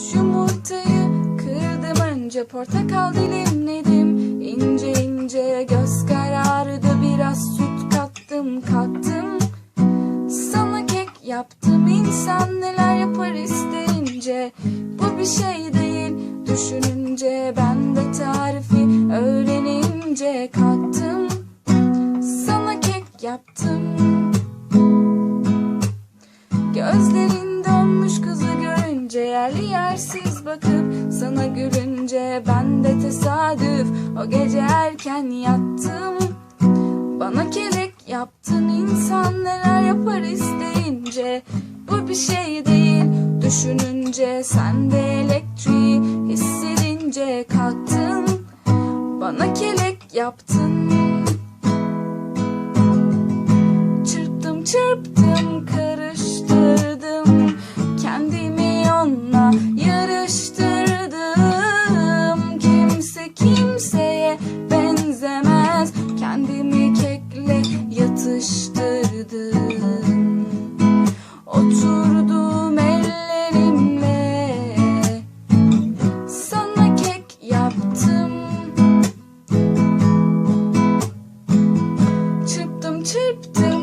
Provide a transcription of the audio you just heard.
Üç yumurtayı kırdım önce portakal dilimledim. İnce ince göz kararı biraz süt kattım kattım. Sana kek yaptım insan neler yapar isteyince. Bu bir şey değil düşününce ben de tarifi öğrenince kattım. Sana kek yaptım yersiz bakıp sana gülünce ben de tesadüf. O gece erken yattım. Bana kelek yaptın insan neler yapar isteyince. Bu bir şey değil düşününce sen de elektriği hissedince kalktın Bana kelek yaptın. Çırptım çırptım kız kimseye benzemez. Kendimi kekle yatıştırdım. Oturdum ellerimle. Sana kek yaptım. Çırptım çırptım.